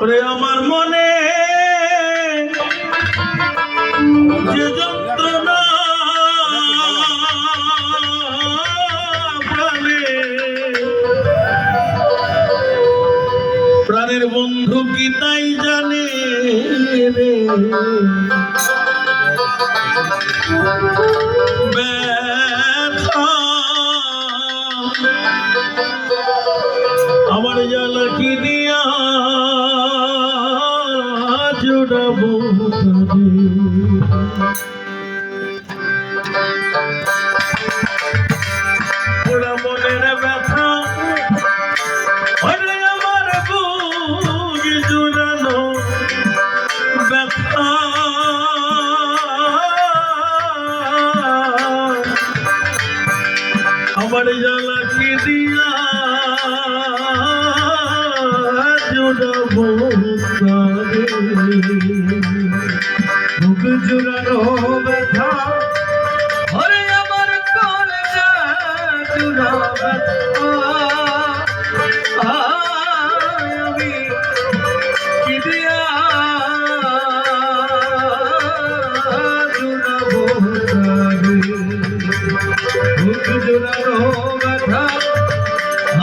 ওরে আমার মনে যে যন্ত্রণা প্রাণে, প্রাণের বন্ধু কি তাই জানে রে? আমার জ্বালা কি দিয়া আমার জ্বালা কি দিয়া জুড়াবো তারে। জুড়ানো ব্যথা। ওরে আমার কলেজা জুড়া আমি কি দিয়া জুড়াবো জুড়ানো ব্যথা।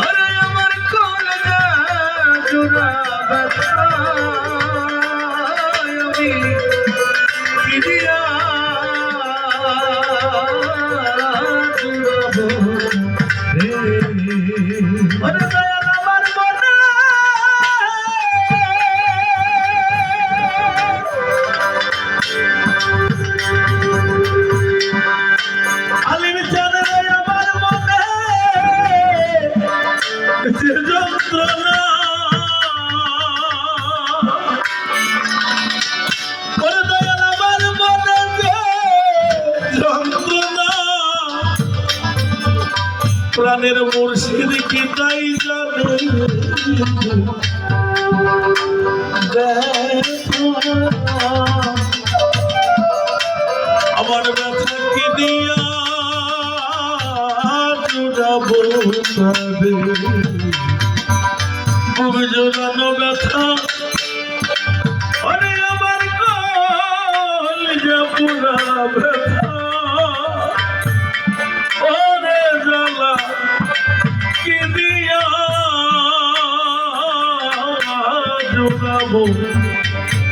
আরে আমার কলেজা জুড়া ব্যথা আমি প্রাণের মুর্শিদ কি তাই জানে? আমার ব্যথা কি দিয়া জুড়াবো তবে বুক জোড়ানো ব্যথা। আরে আমার কল যে পুরা ব্যথা।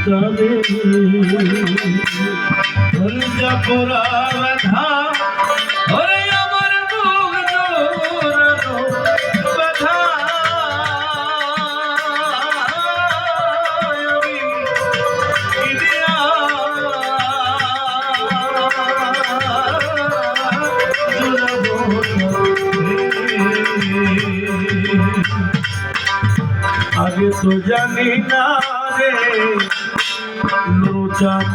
জোড়াবো তবে যা তো জানি না রে। লোচান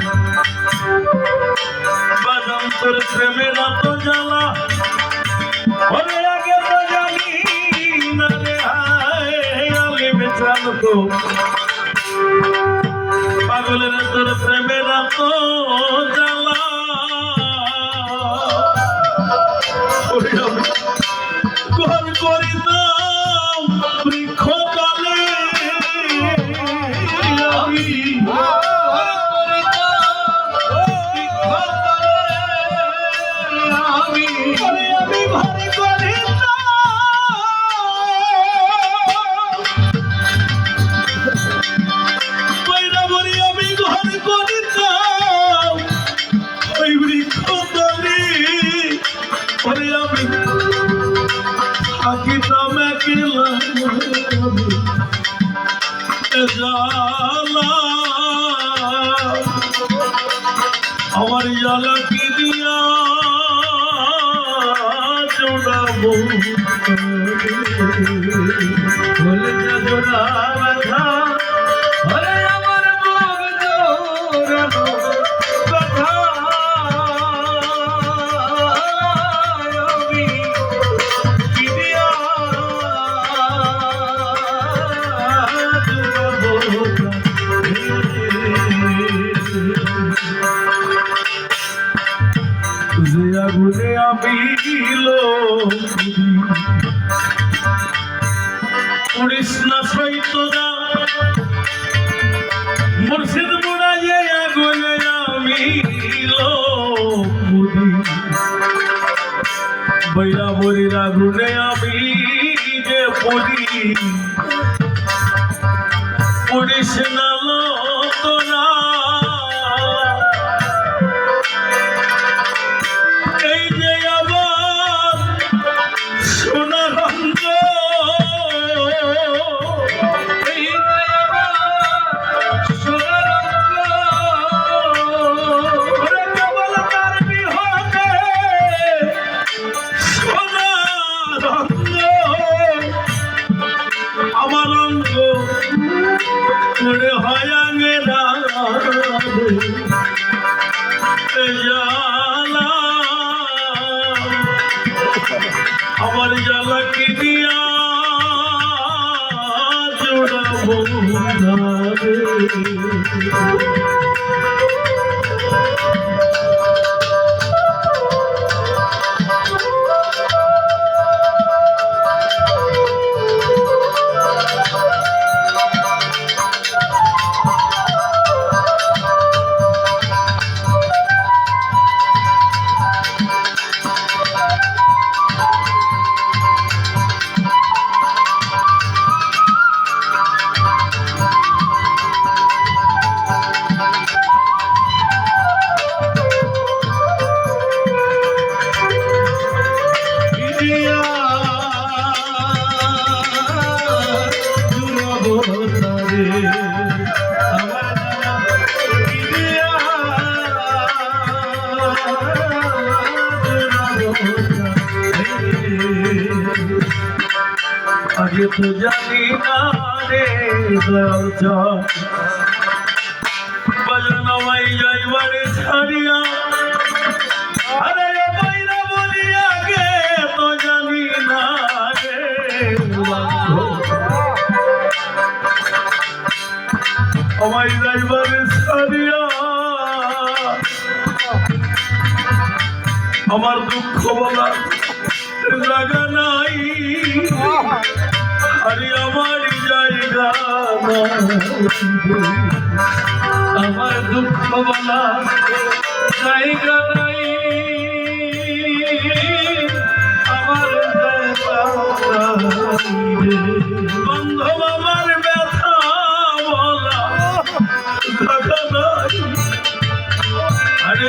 বাদাম তোর প্রেমের এত জ্বালা। ওরে আগে তো জানি না রে, হায় আলে বেচান তো পাগলের তোর প্রেমের এত জ্বালা। থাকিতাম একলা জালা আমার জ্বালা কি দিয়া জোড়াবো বলে সুরে আমি যে পড়ি কিছু জানি না রে বজনমাই যাইবারে ছাড়িয়া। বলিয়া গে তো জানি না রে যাইবারে ছাড়িয়া। আমার দুঃখ বলা জাগা নাই। আরে আমার জায়গা আমার দুঃখ বলা জায়গা নাই। আমার বন্ধু আমার ব্যথা বলা আরে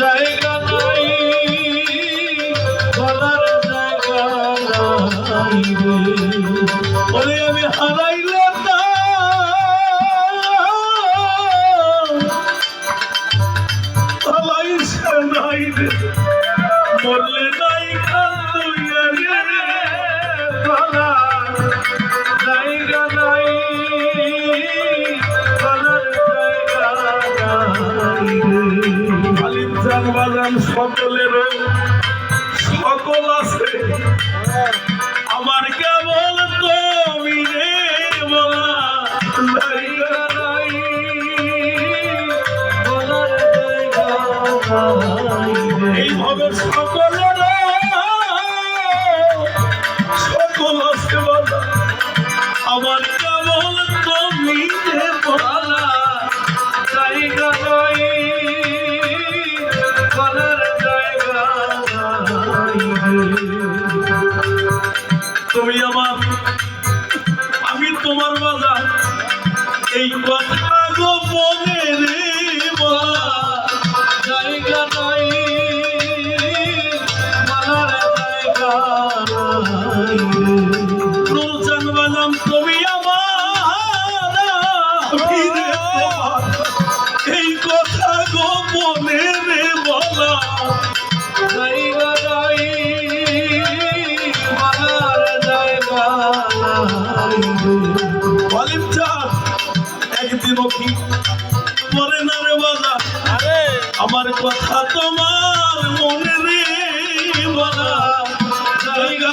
জায়গা নাই বলার জায়গা নাই। দেব সকল আছে। আমার কেবল তুমি রে বলা এইভাবে তুমি আমার আমি তোমার বাজার। এই কথা কি পরে না রে বাজার আমার কথা তোমার মনে রে বলা। জায়গা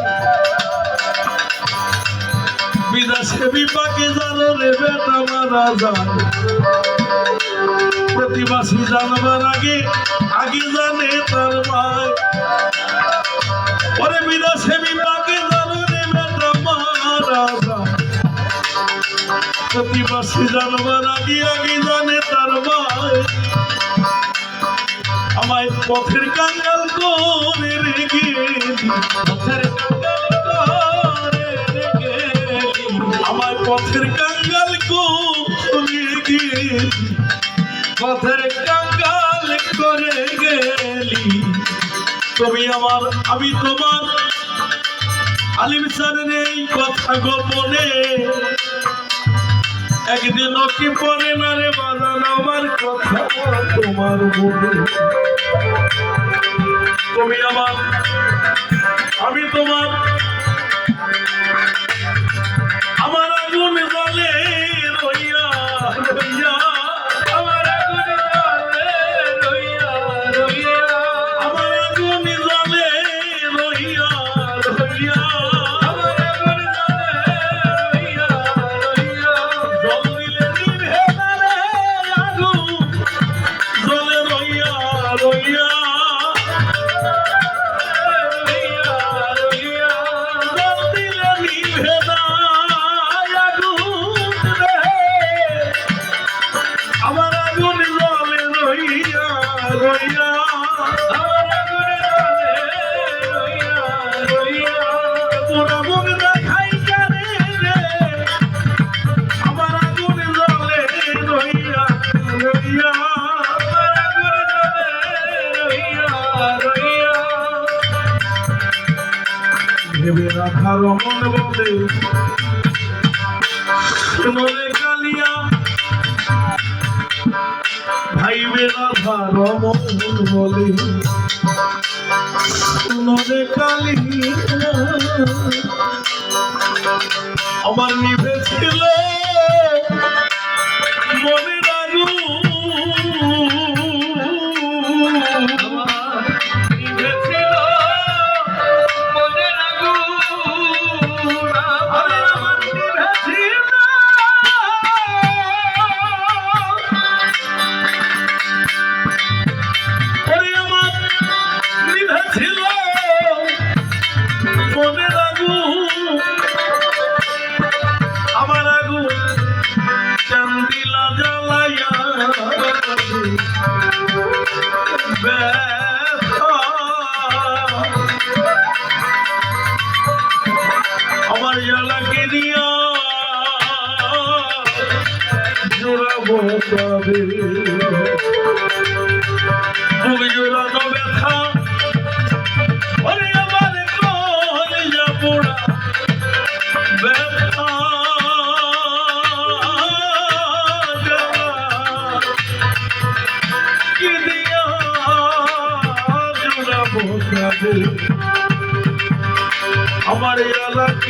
বিপাকে জানো রে বেটা মারা যান প্রতিবাসী জানবার আগে আগে জানে তার মায় পরে বিদেশে বিপাকে জানো রে বেটা মারা যান প্রতিবাসী জানবার আগে আগে জানে তার মায় আমায় পথের কাঙ্গাল করে রেখে পথের কাঙ্গাল পথের কাঙ্গাল করে গিয়ে পথের কাঙ্গাল করে গেলি। তুমি আমার, আমি তোমার। আলিম স্যারের এই কথা গোপনে। একদিন কি পরে না রে বাজান, আমার কথা তোমার মনে। তুমি আমার, আমি তোমার। ভেবে রাখা রমন বলে শুনলে লাগে না ভারম বলি। নদে কালি আমার নিভেছিল আমার এলাকা